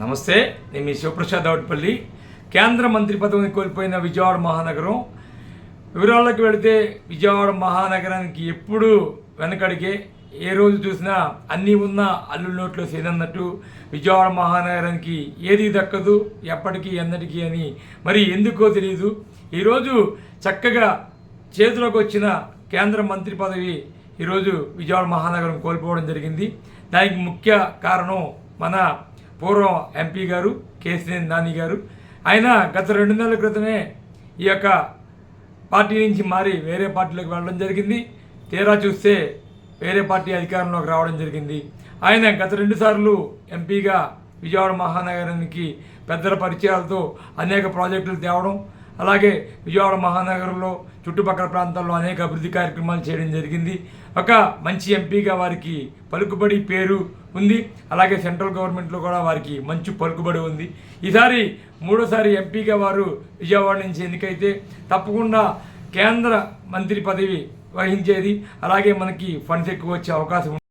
నమస్తే నేను మీ శివప్రసాద్ అవట్పల్లి కేంద్ర మంత్రి పదవిని కోల్పోయిన విజయవాడ మహానగరం. వివరాల్లోకి వెళితే విజయవాడ మహానగరానికి ఎప్పుడు వెనకడిగే ఏ రోజు చూసినా అన్నీ ఉన్న అల్లు నోట్లో సేనన్నట్టు విజయవాడ మహానగరానికి ఏది దక్కదు ఎప్పటికీ ఎన్నటికీ అని మరి ఎందుకో తెలియదు ఈరోజు చక్కగా చేతిలోకి వచ్చిన కేంద్ర మంత్రి పదవి ఈరోజు విజయవాడ మహానగరం కోల్పోవడం జరిగింది. దానికి ముఖ్య కారణం మన పూర్వం ఎంపీ గారు కేసీఆర్ నాని గారు. ఆయన గత రెండు నెలల క్రితమే ఈ యొక్క పార్టీ నుంచి మారి వేరే పార్టీలోకి వెళ్ళడం జరిగింది. తీరా చూస్తే వేరే పార్టీ అధికారంలోకి రావడం జరిగింది. ఆయన గత రెండుసార్లు ఎంపీగా విజయవాడ మహానగరానికి పెద్దల పరిచయాలతో అనేక ప్రాజెక్టులు తేవడం అలాగే విజయవాడ మహానగరంలో చుట్టుపక్కల ప్రాంతాల్లో అనేక అభివృద్ధి కార్యక్రమాలు చేయడం జరిగింది. ఒక మంచి ఎంపీగా వారికి పలుకుబడి పేరు ఉంది. అలాగే సెంట్రల్ గవర్నమెంట్లో కూడా వారికి మంచి పలుకుబడి ఉంది. ఈసారి మూడోసారి ఎంపీగా వారు విజయవాడ నుంచి ఎన్నికైతే తప్పకుండా కేంద్ర మంత్రి పదవి వహించేది. అలాగే మనకి ఫండ్స్ ఎక్కువ వచ్చే అవకాశం ఉంది